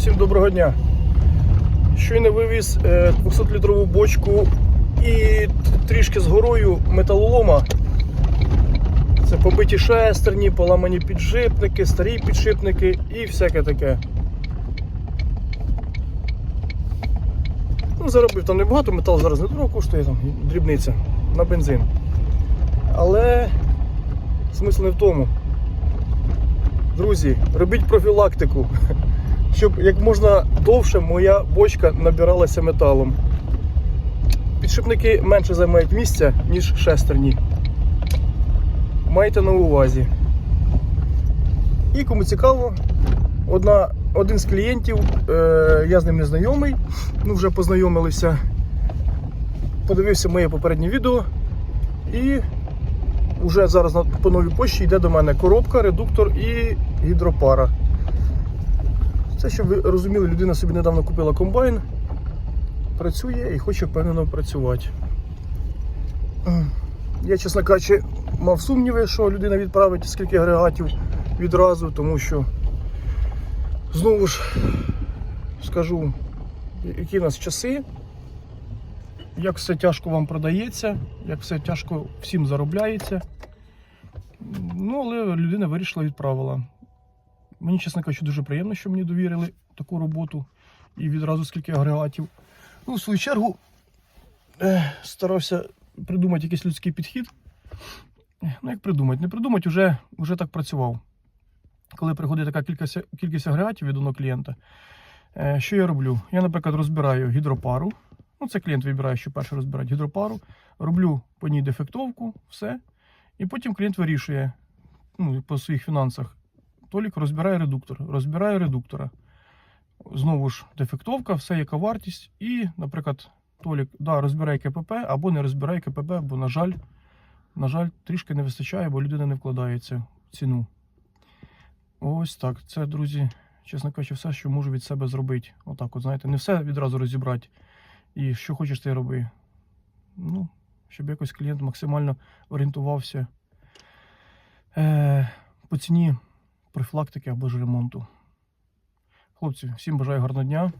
всім доброго дня. Щойно вивіз 200-літрову бочку і трішки з горою металолома. Це побиті шестерні, поламані підшипники, старі підшипники і всяке таке. Ну, заробив там небагато, метал зараз не дорого коштує, там дрібниця на бензин. Але смисл не в тому. Друзі, робіть профілактику, щоб як можна довше моя бочка набиралася металом. Підшипники менше займають місця, ніж шестерні. Майте на увазі. І кому цікаво, одна, один з клієнтів, е, я з ним не знайомий, ну вже познайомилися. Подивився моє попереднє відео і Уже зараз по новій пошті йде до мене коробка, редуктор і гідропара. Це, щоб ви розуміли, людина собі недавно купила комбайн, працює і хоче впевнено працювати. Я, чесно кажучи, мав сумніви, що людина відправить скільки агрегатів відразу, тому що знову ж скажу, які в нас часи, як все тяжко вам продається, як все тяжко всім заробляється. Ну, але людина вирішила відправила. Мені, чесно кажучи, дуже приємно, що мені довірили таку роботу і відразу скільки агрегатів. Ну, в свою чергу е, старався придумати якийсь людський підхід. Ну, як придумати? Не придумати, вже, вже так працював. Коли приходить така кількість, кількість агрегатів від одного клієнта, е, що я роблю? Я, наприклад, розбираю гідропару. Ну, це клієнт вибирає, що перше розбирати гідропару. Роблю по ній дефектовку, все. І потім клієнт вирішує ну, по своїх фінансах. Толік розбирає редуктор, розбирає редуктора. Знову ж дефектовка, все яка вартість. І, наприклад, Толік да, розбирає КПП або не розбирає КПП, бо, на жаль, на жаль, трішки не вистачає, бо людина не вкладається в ціну. Ось так. Це, друзі, чесно кажучи, все, що можу від себе зробити. Отак, от, знаєте, не все відразу розібрати. І що хочеш, ти роби. Ну, щоб якось клієнт максимально орієнтувався е, по ціні профілактики або ж ремонту. Хлопці, всім бажаю гарного дня.